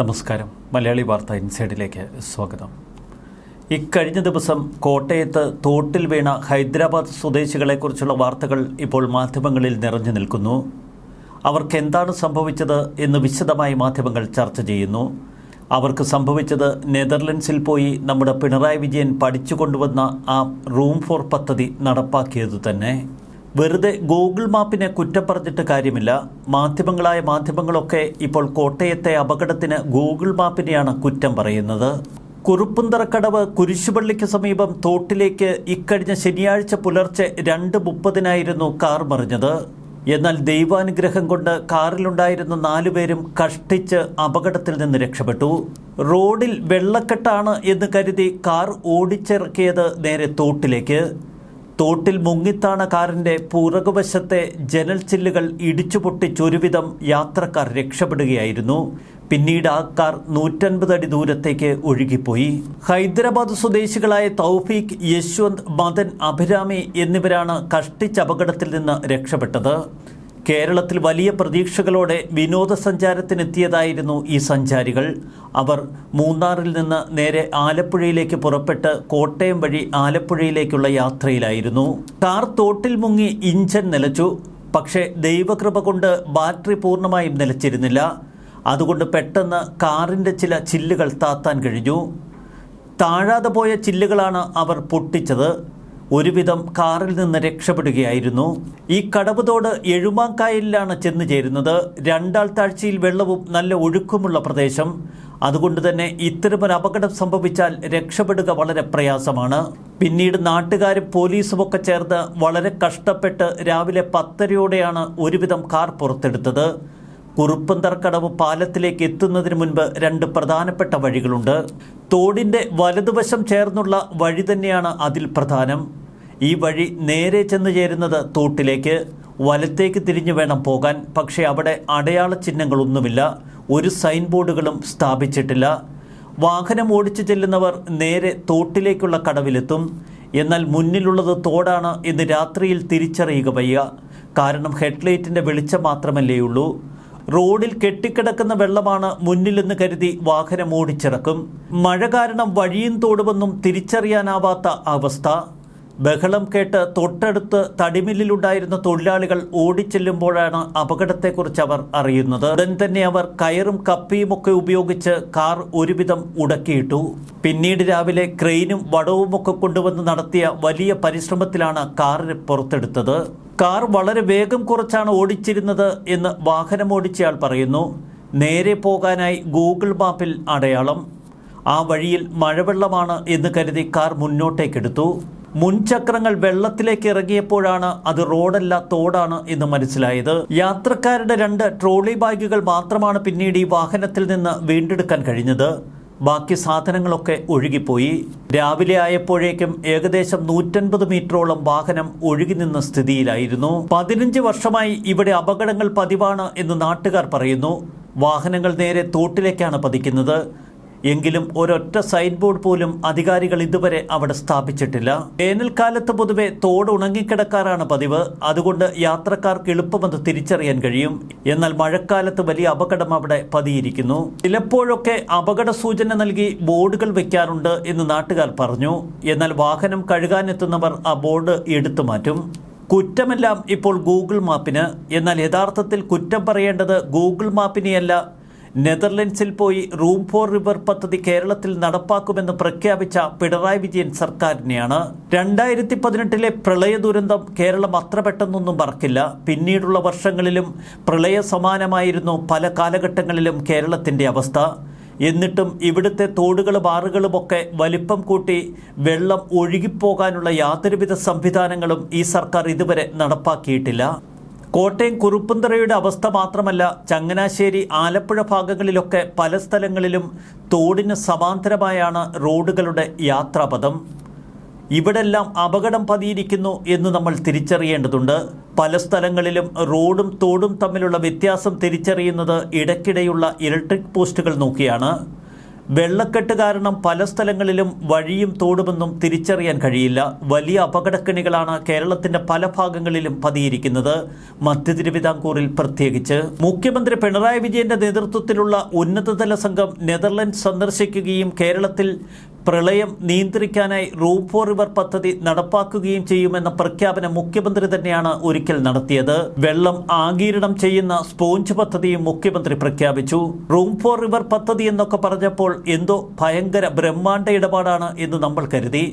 നമസ്കാരം. മലയാളി വാർത്ത ഇൻസൈഡിലേക്ക് സ്വാഗതം. ഇക്കഴിഞ്ഞ ദിവസം കോട്ടയത്ത് തോട്ടിൽ വീണ ഹൈദരാബാദ് സ്വദേശികളെക്കുറിച്ചുള്ള വാർത്തകൾ ഇപ്പോൾ മാധ്യമങ്ങളിൽ നിറഞ്ഞു നിൽക്കുന്നു. അവർക്ക് എന്താണ് സംഭവിച്ചത് എന്ന് വിശദമായി മാധ്യമങ്ങൾ ചർച്ച ചെയ്യുന്നു. അവർക്ക് സംഭവിച്ചത് നെതർലൻഡ്സിൽ പോയി നമ്മുടെ പിണറായി വിജയൻ പഠിച്ചുകൊണ്ടുവന്ന ആ റൂം ഫോർ പദ്ധതി നടപ്പാക്കിയത് തന്നെ. വെറുതെ ഗൂഗിൾ മാപ്പിനെ കുറ്റം പറഞ്ഞിട്ട് കാര്യമില്ല. മാധ്യമങ്ങളായ മാധ്യമങ്ങളൊക്കെ ഇപ്പോൾ കോട്ടയത്തെ അപകടത്തിന് ഗൂഗിൾ മാപ്പിനെയാണ് കുറ്റം പറയുന്നത്. കുറുപ്പുന്തറക്കടവ് കുരിശുപള്ളിക്ക് സമീപം തോട്ടിലേക്ക് ഇക്കഴിഞ്ഞ ശനിയാഴ്ച പുലർച്ചെ രണ്ട് മുപ്പതിനായിരുന്നു കാർ മറിഞ്ഞത്. എന്നാൽ ദൈവാനുഗ്രഹം കൊണ്ട് കാറിലുണ്ടായിരുന്ന നാലുപേരും കഷ്ടിച്ച് അപകടത്തിൽ നിന്ന് രക്ഷപ്പെട്ടു. റോഡിൽ വെള്ളക്കെട്ടാണ് എന്ന് കരുതി കാർ ഓടിച്ചിറക്കിയത് നേരെ തോട്ടിലേക്ക്. തോട്ടിൽ മുങ്ങിത്താണ കാറിന്റെ പുറകുവശത്തെ ജനൽ ചില്ലുകൾ ഇടിച്ചുപൊട്ടിച്ചൊരുവിധം യാത്രക്കാർ രക്ഷപ്പെടുകയായിരുന്നു. പിന്നീട് ആ കാർ നൂറ്റൻപത് അടി ദൂരത്തേക്ക് ഒഴുകിപ്പോയി. ഹൈദരാബാദ് സ്വദേശികളായ തൗഫീഖ് യശ്വന്ത് മദൻ അഭിരാമി എന്നിവരാണ് കഷ്ടിച്ചപകടത്തിൽ നിന്ന് രക്ഷപ്പെട്ടത്. കേരളത്തിൽ വലിയ പ്രതീക്ഷകളോടെ വിനോദസഞ്ചാരത്തിനെത്തിയതായിരുന്നു ഈ സഞ്ചാരികൾ. അവർ മൂന്നാറിൽ നിന്ന് നേരെ ആലപ്പുഴയിലേക്ക് പുറപ്പെട്ട് കോട്ടയം വഴി ആലപ്പുഴയിലേക്കുള്ള യാത്രയിലായിരുന്നു. കാർ തോട്ടിൽ മുങ്ങി ഇഞ്ചൻ നിലച്ചു. പക്ഷേ ദൈവകൃപ കൊണ്ട് ബാറ്ററി പൂർണമായും നിലച്ചിരുന്നില്ല. അതുകൊണ്ട് പെട്ടെന്ന് കാറിന്റെ ചില ചില്ലുകൾ താത്താൻ കഴിഞ്ഞു. താഴാതെ പോയ ചില്ലുകളാണ് അവർ പൊട്ടിച്ചത്. ഒരുവിധം കാറിൽ നിന്ന് രക്ഷപ്പെടുകയായിരുന്നു. ഈ കടവുതോട് എഴുമാങ്കായലിലാണ് ചെന്ന് ചേരുന്നത്. രണ്ടാൾ താഴ്ചയിൽ വെള്ളവും നല്ല ഒഴുക്കുമുള്ള പ്രദേശം. അതുകൊണ്ട് തന്നെ ഇത്തരമൊരു അപകടം സംഭവിച്ചാൽ രക്ഷപ്പെടുക വളരെ പ്രയാസമാണ്. പിന്നീട് നാട്ടുകാരും പോലീസും ഒക്കെ ചേർന്ന് വളരെ കഷ്ടപ്പെട്ട് രാവിലെ പത്തരയോടെയാണ് ഒരുവിധം കാർ പുറത്തെടുത്തത്. കുറുപ്പന്തറക്കടവ് പാലത്തിലേക്ക് എത്തുന്നതിന് മുൻപ് രണ്ട് പ്രധാനപ്പെട്ട വഴികളുണ്ട്. തോടിന്റെ വലതുവശം ചേർന്നുള്ള വഴി തന്നെയാണ് അതിൽ പ്രധാനം. ഈ വഴി നേരെ ചെന്ന് ചേരുന്നത് തോട്ടിലേക്ക്. വലത്തേക്ക് തിരിഞ്ഞു വേണം പോകാൻ. പക്ഷേ അവിടെ അടയാള ചിഹ്നങ്ങളൊന്നുമില്ല. ഒരു സൈൻ ബോർഡുകളും സ്ഥാപിച്ചിട്ടില്ല. വാഹനം ഓടിച്ചു ചെല്ലുന്നവർ നേരെ തോട്ടിലേക്കുള്ള കടവിലെത്തും. എന്നാൽ മുന്നിലുള്ളത് തോടാണ് എന്ന് രാത്രിയിൽ തിരിച്ചറിയുക വയ്യ. കാരണം ഹെഡ്ലൈറ്റിന്റെ വെളിച്ചം മാത്രമല്ലേയുള്ളൂ. റോഡിൽ കെട്ടിക്കിടക്കുന്ന വെള്ളമാണ് മുന്നിലെന്ന് കരുതി വാഹനം ഓടിച്ചിറക്കും. മഴ കാരണം വഴിയും തോടുമെന്നും തിരിച്ചറിയാനാവാത്ത അവസ്ഥ. ബഹളം കേട്ട് തൊട്ടടുത്ത് തടിമില്ലിലുണ്ടായിരുന്ന തൊഴിലാളികൾ ഓടിച്ചെല്ലുമ്പോഴാണ് അപകടത്തെക്കുറിച്ച് അവർ അറിയുന്നത്. ഉടൻ തന്നെ അവർ കയറും കപ്പിയുമൊക്കെ ഉപയോഗിച്ച് കാർ ഒരുവിധം ഉടക്കിയിട്ടു. പിന്നീട് രാവിലെ ക്രെയിനും വടവുമൊക്കെ കൊണ്ടുവന്ന് നടത്തിയ വലിയ പരിശ്രമത്തിലാണ് കാറിന് പുറത്തെടുത്തത്. കാർ വളരെ വേഗം കുറച്ചാണ് ഓടിച്ചിരുന്നത് എന്ന് വാഹനമോടിച്ചയാൾ പറയുന്നു. നേരെ പോകാനായി ഗൂഗിൾ മാപ്പിൽ അടയാളം. ആ വഴിയിൽ മഴവെള്ളമാണ് എന്ന് കരുതി കാർ മുന്നോട്ടേക്കെടുത്തു. മുൻചക്രങ്ങൾ വെള്ളത്തിലേക്ക് ഇറങ്ങിയപ്പോഴാണ് അത് റോഡല്ല തോടാണ് എന്ന് മനസ്സിലായത്. യാത്രക്കാരുടെ രണ്ട് ട്രോളി ബാഗുകൾ മാത്രമാണ് പിന്നീട് ഈ വാഹനത്തിൽ നിന്ന് വീണ്ടെടുക്കാൻ കഴിഞ്ഞത്. ബാക്കി സാധനങ്ങളൊക്കെ ഒഴുകിപ്പോയി. രാവിലെ ആയപ്പോഴേക്കും ഏകദേശം നൂറ്റൻപത് മീറ്ററോളം വാഹനം ഒഴുകി നിന്ന സ്ഥിതിയിലായിരുന്നു. പതിനഞ്ച് വർഷമായി ഇവിടെ അപകടങ്ങൾ പതിവാണ് എന്ന് നാട്ടുകാർ പറയുന്നു. വാഹനങ്ങൾ നേരെ തോട്ടിലേക്കാണ് പതിക്കുന്നത്. എങ്കിലും ഒരൊറ്റ സൈൻ ബോർഡ് പോലും അധികാരികൾ ഇതുവരെ അവിടെ സ്ഥാപിച്ചിട്ടില്ല. വേനൽക്കാലത്ത് പൊതുവെ തോട് ഉണങ്ങിക്കിടക്കാറാണ് പതിവ്. അതുകൊണ്ട് യാത്രക്കാർക്ക് എളുപ്പമെന്ന് തിരിച്ചറിയാൻ കഴിയും. എന്നാൽ മഴക്കാലത്ത് വലിയ അപകടം അവിടെ പതിയിരിക്കുന്നു. ചിലപ്പോഴൊക്കെ അപകട സൂചന നൽകി ബോർഡുകൾ വെക്കാറുണ്ട് എന്ന് നാട്ടുകാർ പറഞ്ഞു. എന്നാൽ വാഹനം കഴുകാനെത്തുന്നവർ ആ ബോർഡ് എടുത്തു മാറ്റും. കുറ്റമെല്ലാം ഇപ്പോൾ ഗൂഗിൾ മാപ്പിന്. എന്നാൽ യഥാർത്ഥത്തിൽ കുറ്റം പറയേണ്ടത് ഗൂഗിൾ മാപ്പിനെയല്ല നെതർലൻഡ്സിൽ പോയി റൂം ഫോർ റിവർ പദ്ധതി കേരളത്തിൽ നടപ്പാക്കുമെന്ന് പ്രഖ്യാപിച്ച പിണറായി വിജയൻ സർക്കാരിനെയാണ്. രണ്ടായിരത്തി പതിനെട്ടിലെ പ്രളയ ദുരന്തം കേരളം അത്ര പെട്ടെന്നൊന്നും മറക്കില്ല. പിന്നീടുള്ള വർഷങ്ങളിലും പ്രളയ സമാനമായിരുന്നു പല കാലഘട്ടങ്ങളിലും കേരളത്തിന്റെ അവസ്ഥ. എന്നിട്ടും ഇവിടുത്തെ തോടുകളും ആറുകളുമൊക്കെ വലിപ്പം കൂട്ടി വെള്ളം ഒഴുകിപ്പോകാനുള്ള യാതൊരുവിധ സംവിധാനങ്ങളും ഈ സർക്കാർ ഇതുവരെ നടപ്പാക്കിയിട്ടില്ല. കോട്ടയം കുറുപ്പന്തറയുടെ അവസ്ഥ മാത്രമല്ല ചങ്ങനാശ്ശേരി ആലപ്പുഴ ഭാഗങ്ങളിലൊക്കെ പല സ്ഥലങ്ങളിലും തോടിന് സമാന്തരമായാണ് റോഡുകളുടെ യാത്രാപഥം. ഇവിടെല്ലാം അപകടം പതിയിരിക്കുന്നു എന്ന് നമ്മൾ തിരിച്ചറിയേണ്ടതുണ്ട്. പല സ്ഥലങ്ങളിലും റോഡും തോടും തമ്മിലുള്ള വ്യത്യാസം തിരിച്ചറിയുന്നത് ഇടയ്ക്കിടെയുള്ള ഇലക്ട്രിക് പോസ്റ്റുകൾ നോക്കിയാണ്. വെള്ളക്കെട്ട് കാരണം പല സ്ഥലങ്ങളിലും വഴിയും തോടുമെന്നും തിരിച്ചറിയാൻ കഴിയില്ല. വലിയ അപകടക്കണികളാണ് കേരളത്തിന്റെ പല ഭാഗങ്ങളിലും പതിയിരിക്കുന്നത്. മധ്യ തിരുവിതാംകൂറിൽ പ്രത്യേകിച്ച്. മുഖ്യമന്ത്രി പിണറായി വിജയന്റെ നേതൃത്വത്തിലുള്ള ഉന്നതതല സംഘം നെതർലൻഡ് സന്ദർശിക്കുകയും കേരളത്തിൽ പ്രളയം നിയന്ത്രിക്കാനായി റൂം ഫോർ റിവർ പദ്ധതി നടപ്പാക്കുകയും ചെയ്യുമെന്ന പ്രഖ്യാപനം മുഖ്യമന്ത്രി തന്നെയാണ് ഒരിക്കൽ നടത്തിയത്. വെള്ളം ആഗീരണം ചെയ്യുന്ന സ്പോഞ്ച് പദ്ധതിയും മുഖ്യമന്ത്രി പ്രഖ്യാപിച്ചു. റൂം ഫോർ റിവർ പദ്ധതി എന്നൊക്കെ പറഞ്ഞപ്പോൾ എന്തോ ഭയങ്കര ബ്രഹ്മാണ്ഡ ഇടപാടാണ് എന്ന് നമ്മൾ കരുതി.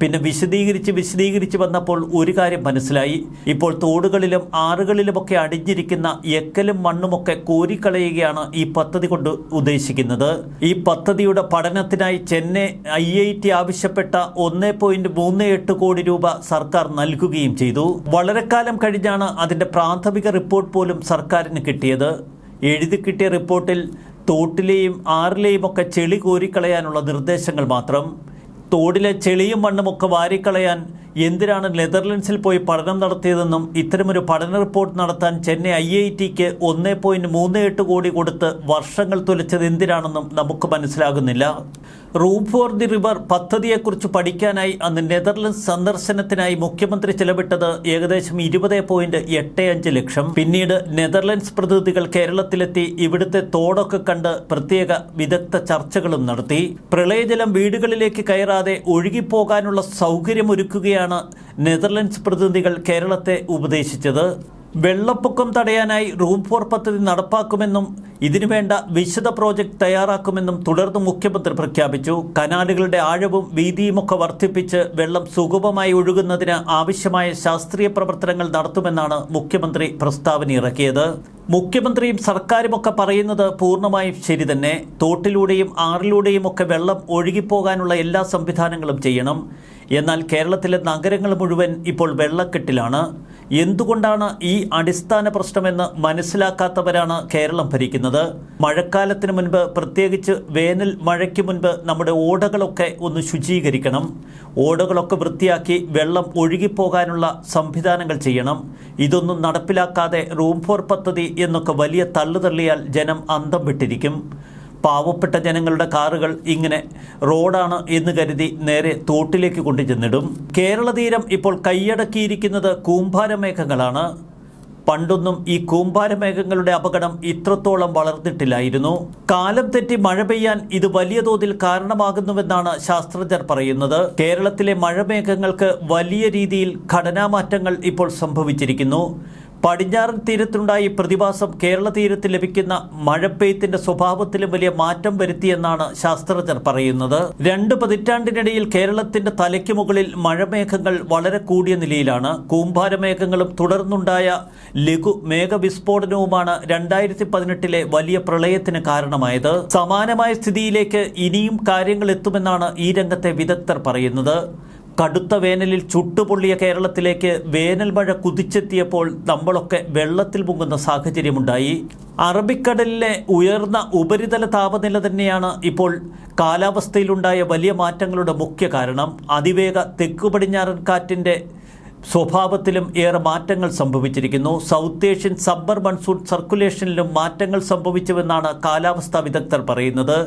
പിന്നെ വിശദീകരിച്ച് വിശദീകരിച്ച് വന്നപ്പോൾ ഒരു കാര്യം മനസ്സിലായി. ഇപ്പോൾ തോടുകളിലും ആറുകളിലുമൊക്കെ അടിഞ്ഞിരിക്കുന്ന എക്കലും മണ്ണുമൊക്കെ കോരിക്കളയുകയാണ് ഈ പദ്ധതി കൊണ്ട് ഉദ്ദേശിക്കുന്നത്. ഈ പദ്ധതിയുടെ പഠനത്തിനായി ചെന്നൈ ഐ ഐ ടി ആവശ്യപ്പെട്ട ഒന്ന് പോയിന്റ് മൂന്ന് എട്ട് കോടി രൂപ സർക്കാർ നൽകുകയും ചെയ്തു. വളരെ കാലം കഴിഞ്ഞാണ് അതിന്റെ പ്രാഥമിക റിപ്പോർട്ട് പോലും സർക്കാരിന് കിട്ടിയത്. എഴുതി കിട്ടിയ റിപ്പോർട്ടിൽ തോട്ടിലെയും ആറിലെയും ഒക്കെ ചെളി കോരിക്കളയാനുള്ള നിർദ്ദേശങ്ങൾ മാത്രം. തോടിലെ ചെളിയും മണ്ണുമൊക്കെ വാരിക്കളയാൻ എന്തിനാണ് നെതർലൻഡ്സിൽ പോയി പഠനം നടത്തിയതെന്നും ഇത്തരമൊരു പഠന റിപ്പോർട്ട് നടത്താൻ ചെന്നൈ ഐ ഐ ടിക്ക് ഒന്നേ പോയിന്റ് മൂന്ന് എട്ട് കോടി കൊടുത്ത് വർഷങ്ങൾ തുലച്ചത് എന്തിനാണെന്നും നമുക്ക് മനസ്സിലാകുന്നില്ല. റൂം ഫോർ ദി റിവർ പദ്ധതിയെക്കുറിച്ച് പഠിക്കാനായി അന്ന് നെതർലൻഡ്സ് സന്ദർശനത്തിനായി മുഖ്യമന്ത്രി ചെലവിട്ടത് ഏകദേശം ഇരുപത് പോയിന്റ് എട്ട് അഞ്ച് ലക്ഷം. പിന്നീട് നെതർലൻഡ്സ് പ്രതിനിധികൾ കേരളത്തിലെത്തി ഇവിടുത്തെ തോടൊക്കെ കണ്ട് പ്രത്യേക വിദഗ്ധ ചർച്ചകളും നടത്തി. പ്രളയജലം വീടുകളിലേക്ക് കയറാതെ ഒഴുകിപ്പോകാനുള്ള സൗകര്യമൊരുക്കുകയാണ് നെതർലൻഡ്സ് പ്രതിനിധികൾ കേരളത്തെ ഉപദേശിച്ചത്. വെള്ളപ്പൊക്കം തടയാനായി റൂം ഫോർ പദ്ധതി നടപ്പാക്കുമെന്നും ഇതിനുവേണ്ട വിശദ പ്രോജക്റ്റ് തയ്യാറാക്കുമെന്നും തുടർന്ന് മുഖ്യമന്ത്രി പ്രഖ്യാപിച്ചു. കനാലുകളുടെ ആഴവും വീതിയുമൊക്കെ വർദ്ധിപ്പിച്ച് വെള്ളം സുഗമമായി ഒഴുകുന്നതിന് ആവശ്യമായ ശാസ്ത്രീയ പ്രവർത്തനങ്ങൾ നടത്തുമെന്നാണ് മുഖ്യമന്ത്രി പ്രസ്താവന ഇറക്കിയത് മുഖ്യമന്ത്രിയും സർക്കാരുമൊക്കെ പറയുന്നത് പൂർണമായും ശരി തന്നെ. തോട്ടിലൂടെയും ആറിലൂടെയും ഒക്കെ വെള്ളം ഒഴുകിപ്പോകാനുള്ള എല്ലാ സംവിധാനങ്ങളും ചെയ്യണം. എന്നാൽ കേരളത്തിലെ നഗരങ്ങൾ മുഴുവൻ ഇപ്പോൾ വെള്ളക്കെട്ടിലാണ്. എന്തുകൊണ്ടാണ് ഈ അടിസ്ഥാന പ്രശ്നമെന്ന് മനസ്സിലാക്കാത്തവരാണ് കേരളം ഭരിക്കുന്നത്? മഴക്കാലത്തിന് മുൻപ് പ്രത്യേകിച്ച് വേനൽ മഴയ്ക്ക് മുൻപ് നമ്മുടെ ഓടകളൊക്കെ ഒന്ന് ശുചീകരിക്കണം. ഓടകളൊക്കെ വൃത്തിയാക്കി വെള്ളം ഒഴുകിപ്പോകാനുള്ള സംവിധാനങ്ങൾ ചെയ്യണം. ഇതൊന്നും നടപ്പിലാക്കാതെ റൂം ഫോർ പദ്ധതി എന്നൊക്കെ വലിയ തള്ളുതള്ളിയാൽ ജനം അന്തം വിട്ടിരിക്കും. പാവപ്പെട്ട ജനങ്ങളുടെ കാറുകൾ ഇങ്ങനെ റോഡാണ് എന്ന് കരുതി നേരെ തോട്ടിലേക്ക് കൊണ്ടുചെന്നിടും. കേരള തീരം ഇപ്പോൾ കൈയടക്കിയിരിക്കുന്നത് കൂമ്പാരമേഘങ്ങളാണ് പണ്ടൊന്നും ഈ കൂമ്പാരമേഘങ്ങളുടെ അപകടം ഇത്രത്തോളം വളർന്നിട്ടില്ലായിരുന്നു. കാലം തെറ്റി മഴ പെയ്യാൻ ഇത് വലിയ തോതിൽ കാരണമാകുന്നുവെന്നാണ് ശാസ്ത്രജ്ഞർ പറയുന്നത്. കേരളത്തിലെ മഴമേഘങ്ങൾക്ക് വലിയ രീതിയിൽ ഘടനാമാറ്റങ്ങൾ ഇപ്പോൾ സംഭവിച്ചിരിക്കുന്നു. പടിഞ്ഞാറൻ തീരത്തുണ്ടായ പ്രതിഭാസം കേരള തീരത്ത് ലഭിക്കുന്ന മഴപ്പെയ്ത്തിന്റെ സ്വഭാവത്തിലും വലിയ മാറ്റം വരുത്തിയെന്നാണ് ശാസ്ത്രജ്ഞർ പറയുന്നത്. രണ്ട് പതിറ്റാണ്ടിനിടയിൽ കേരളത്തിന്റെ തലയ്ക്ക് മുകളിൽ മഴമേഘങ്ങൾ വളരെ കൂടിയ നിലയിലാണ്. കൂമ്പാരമേഘങ്ങളും തുടർന്നുണ്ടായ ലഘു മേഘവിസ്ഫോടനവുമാണ് രണ്ടായിരത്തി പതിനെട്ടിലെ വലിയ പ്രളയത്തിന് കാരണമായത്. സമാനമായ സ്ഥിതിയിലേക്ക് ഇനിയും കാര്യങ്ങൾ എത്തുമെന്നാണ് ഈ രംഗത്തെ വിദഗ്ധർ പറയുന്നത്. കടുത്ത വേനലിൽ ചുട്ടുപൊള്ളിയ കേരളത്തിലേക്ക് വേനൽ മഴ കുതിച്ചെത്തിയപ്പോൾ നമ്മളൊക്കെ വെള്ളത്തിൽ മുങ്ങുന്ന സാഹചര്യമുണ്ടായി. അറബിക്കടലിലെ ഉയർന്ന ഉപരിതല താപനില തന്നെയാണ് ഇപ്പോൾ കാലാവസ്ഥയിലുണ്ടായ വലിയ മാറ്റങ്ങളുടെ മുഖ്യ കാരണം. അതിവേഗ തെക്കു പടിഞ്ഞാറൻ കാറ്റിന്റെ സ്വഭാവത്തിലും ഏറെ മാറ്റങ്ങൾ സംഭവിച്ചിരിക്കുന്നു. സൗത്ത് ഏഷ്യൻ സബ്ബർ മൺസൂൺ സർക്കുലേഷനിലും മാറ്റങ്ങൾ സംഭവിച്ചുവെന്നാണ് കാലാവസ്ഥാ വിദഗ്ധർ പറയുന്നത്.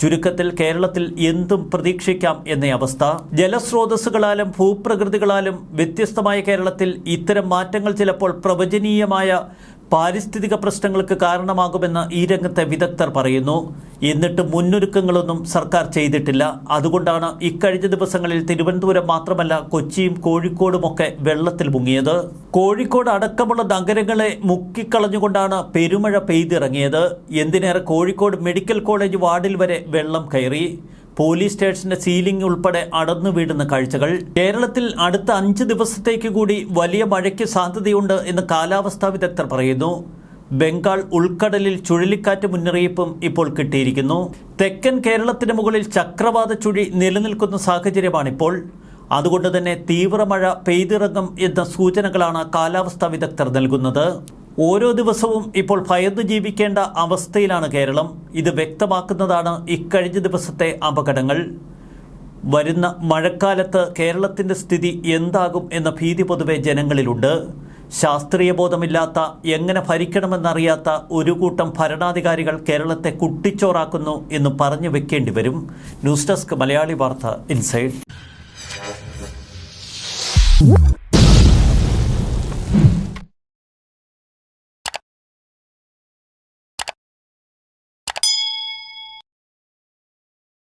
ചുരുക്കത്തിൽ കേരളത്തിൽ എന്തും പ്രതീക്ഷിക്കാം എന്ന അവസ്ഥ. ജലസ്രോതസ്സുകളാലും ഭൂപ്രകൃതികളാലും വ്യത്യസ്തമായ കേരളത്തിൽ ഇത്തരം മാറ്റങ്ങൾ ചിലപ്പോൾ പ്രവചനീയമായ പാരിസ്ഥിതിക പ്രശ്നങ്ങൾക്ക് കാരണമാകുമെന്ന് ഈ രംഗത്തെ വിദഗ്ധർ പറയുന്നു. എന്നിട്ട് മുന്നൊരുക്കങ്ങളൊന്നും സർക്കാർ ചെയ്തിട്ടില്ല. അതുകൊണ്ടാണ് ഇക്കഴിഞ്ഞ ദിവസങ്ങളിൽ തിരുവനന്തപുരം മാത്രമല്ല കൊച്ചിയും കോഴിക്കോടുമൊക്കെ വെള്ളത്തിൽ മുങ്ങിയത്. കോഴിക്കോട് അടക്കമുള്ള നഗരങ്ങളെ മുക്കിക്കളഞ്ഞുകൊണ്ടാണ് പെരുമഴ പെയ്തിറങ്ങിയത്. എന്തിനേറെ കോഴിക്കോട് മെഡിക്കൽ കോളേജ് വാർഡിൽ വരെ വെള്ളം കയറി. പോലീസ് സ്റ്റേഷന്റെ സീലിംഗ് ഉൾപ്പെടെ അടർന്നു വീടുന്ന കാഴ്ചകൾ. കേരളത്തിൽ അടുത്ത അഞ്ച് ദിവസത്തേക്ക് കൂടി വലിയ മഴയ്ക്ക് സാധ്യതയുണ്ട് എന്ന് കാലാവസ്ഥാ വിദഗ്ധർ പറയുന്നു. ബംഗാൾ ഉൾക്കടലിൽ ചുഴലിക്കാറ്റ് മുന്നറിയിപ്പും ഇപ്പോൾ കിട്ടിയിരിക്കുന്നു. തെക്കൻ കേരളത്തിന് മുകളിൽ ചക്രവാത ചുഴി നിലനിൽക്കുന്ന സാഹചര്യമാണിപ്പോൾ. അതുകൊണ്ട് തന്നെ തീവ്രമഴ പെയ്തിറങ്ങും എന്ന സൂചനകളാണ് കാലാവസ്ഥാ വിദഗ്ധർ നൽകുന്നത്. ഓരോ ദിവസവും ഇപ്പോൾ ഭയന്ന് ജീവിക്കേണ്ട അവസ്ഥയിലാണ് കേരളം. ഇത് വ്യക്തമാക്കുന്നതാണ് ഇക്കഴിഞ്ഞ ദിവസത്തെ അപകടങ്ങൾ. വരുന്ന മഴക്കാലത്ത് കേരളത്തിന്റെ സ്ഥിതി എന്താകും എന്ന ഭീതി പൊതുവെ ജനങ്ങളിലുണ്ട്. ശാസ്ത്രീയ ബോധമില്ലാത്ത എങ്ങനെ ഭരിക്കണമെന്നറിയാത്ത ഒരു കൂട്ടം ഭരണാധികാരികൾ കേരളത്തെ കുട്ടിച്ചോറാക്കുന്നു എന്ന് പറഞ്ഞു വെക്കേണ്ടി വരും. ന്യൂസ് ഡെസ്ക് മലയാളി വാർത്ത ഇൻസൈഡ്.